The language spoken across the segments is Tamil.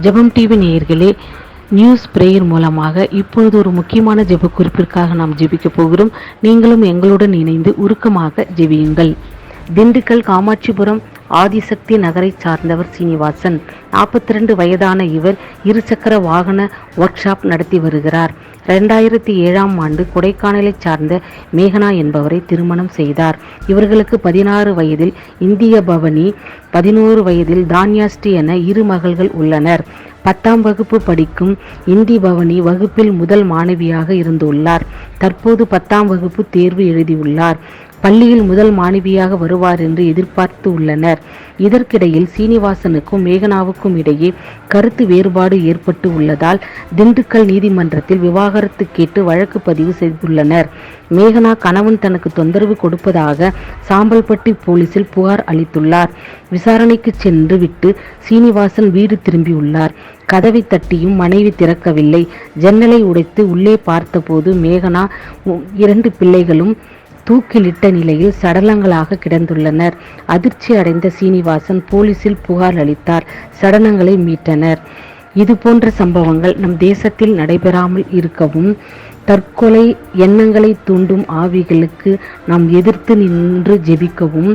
ஜெபம் டிவி நேயர்களே நியூஸ் பிரேயர் மூலமாக இப்பொழுது ஒரு முக்கியமான ஜெப குறிப்பிற்காக நாம் ஜெபிக்க போகிறோம். நீங்களும் எங்களுடன் இணைந்து உருக்கமாக ஜெபியுங்கள். திண்டுக்கல் காமாட்சிபுரம் ஆதிசக்தி நகரை சார்ந்தவர் சீனிவாசன். நாற்பத்தி ரெண்டு வயதான இவர் இருசக்கர வாகன ஒர்க் ஷாப் நடத்தி வருகிறார். ரெண்டாயிரத்தி ஏழாம் ஆண்டு கொடைக்கானலை சார்ந்த மேகனா என்பவரை திருமணம் செய்தார். இவர்களுக்கு பதினாறு வயதில் இந்திய பவனி பதினோரு வயதில் தான்யாஸ்ரீ என இரு மகள்கள் உள்ளனர். பத்தாம் வகுப்பு படிக்கும் இந்தி பவனி வகுப்பில் முதல் மாணவியாக இருந்துள்ளார். தற்போது பத்தாம் வகுப்பு தேர்வு எழுதியுள்ளார். பள்ளியில் முதல் மாணவியாக வருவார் என்று எதிர்பார்த்து உள்ளனர். இதற்கிடையில் சீனிவாசனுக்கும் மேகனாவுக்கும் இடையே கருத்து வேறுபாடு ஏற்பட்டு உள்ளதால் திண்டுக்கல் நீதிமன்றத்தில் விவாகரத்து கேட்டு வழக்கு பதிவு செய்துள்ளனர். மேகனா கணவன் தனக்கு தொந்தரவு கொடுப்பதாக சாம்பல்பட்டி போலீசில் புகார் அளித்துள்ளார். விசாரணைக்கு சென்று விட்டு சீனிவாசன் வீடு திரும்பியுள்ளார். கதவை தட்டியும் மனைவி திறக்கவில்லை. ஜன்னலை உடைத்து உள்ளே பார்த்தபோது மேகனா இரண்டு பிள்ளைகளும் தூக்கிலிட்ட நிலையில் சடலங்களாக கிடந்துள்ளனர். அதிர்ச்சி அடைந்த சீனிவாசன் போலீசில் புகார் அளித்தார். சடலங்களை மீட்டனர். இது போன்ற சம்பவங்கள் நம் தேசத்தில் நடைபெறாமல் இருக்கவும் தற்கொலை எண்ணங்களை தூண்டும் ஆவிகளுக்கு நாம் எதிர்த்து நின்று ஜெபிக்கவும்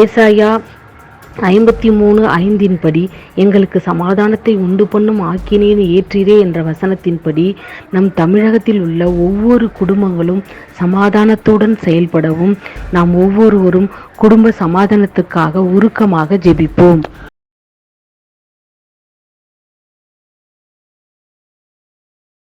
ஏசாயா ஐம்பத்தி மூணு ஐந்தின்படி எங்களுக்கு சமாதானத்தை உண்டு பண்ணும் ஆக்கினேன் ஏற்றீரே என்ற வசனத்தின்படி நம் தமிழகத்தில் உள்ள ஒவ்வொரு குடும்பங்களும் சமாதானத்துடன் செயல்படவும் நாம் ஒவ்வொருவரும் குடும்ப சமாதானத்துக்காக உருக்கமாக ஜெபிப்போம்.